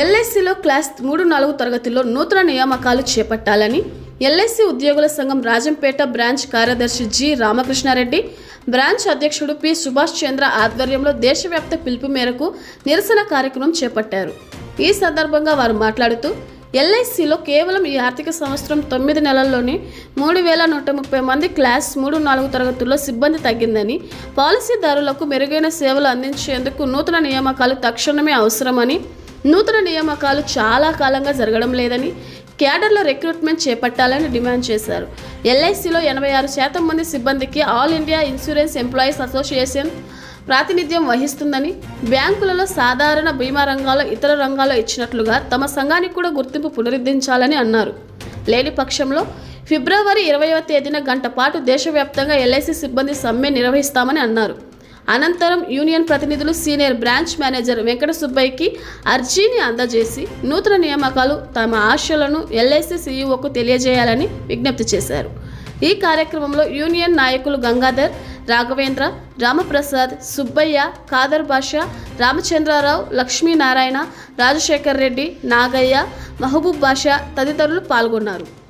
ఎల్ఐసిలో class మూడు నాలుగు తరగతిలో నూతన నియామకాలు చేపట్టాలని ఎల్ఐసి ఉద్యోగుల సంఘం రాజంపేట బ్రాంచ్ కార్యదర్శి జి రామకృష్ణారెడ్డి బ్రాంచ్ అధ్యక్షుడు పి సుభాష్ చంద్ర ఆధ్వర్యంలో దేశవ్యాప్త పిలుపు మేరకు నిరసన కార్యక్రమం చేపట్టారు. ఈ సందర్భంగా వారు మాట్లాడుతూ ఎల్ఐసిలో కేవలం ఈ ఆర్థిక సంవత్సరం తొమ్మిది నెలల్లోనే మూడు వేల నూట ముప్పై మంది క్లాస్ మూడు నాలుగు తరగతుల్లో సిబ్బంది తగ్గిందని పాలసీదారులకు మెరుగైన సేవలు అందించేందుకు నూతన నియామకాలు తక్షణమే అవసరమని నూతన నియామకాలు చాలా కాలంగా జరగడం లేదని క్యాడర్లో రిక్రూట్మెంట్ చేపట్టాలని డిమాండ్ చేశారు. ఎల్ఐసిలో ఎనభై ఆరు శాతం మంది సిబ్బందికి all India insurance employees association ప్రాతినిధ్యం వహిస్తుందని బ్యాంకులలో సాధారణ బీమా రంగాల్లో ఇతర రంగాల్లో ఇచ్చినట్లుగా తమ సంఘానికి కూడా గుర్తింపు పునరుద్ధరించాలని అన్నారు. లేని పక్షంలో ఫిబ్రవరి ఇరవైవ తేదీన గంట పాటు దేశవ్యాప్తంగా ఎల్ఐసి సిబ్బంది సమ్మె నిర్వహిస్తామని అన్నారు. అనంతరం యూనియన్ ప్రతినిధులు సీనియర్ బ్రాంచ్ మేనేజర్ వెంకట సుబ్బయ్యకి అర్జీని అందజేసి నూతన నియామకాలు తమ ఆశలను ఎల్ఐసి సీఈఓకు తెలియజేయాలని విజ్ఞప్తి చేశారు. ఈ కార్యక్రమంలో యూనియన్ నాయకులు గంగాధర్ రాఘవేంద్ర రామప్రసాద్ సుబ్బయ్య ఖాదర్ బాషా రామచంద్రారావు లక్ష్మీనారాయణ రాజశేఖర్ రెడ్డి నాగయ్య మహబూబ్ బాషా తదితరులు పాల్గొన్నారు.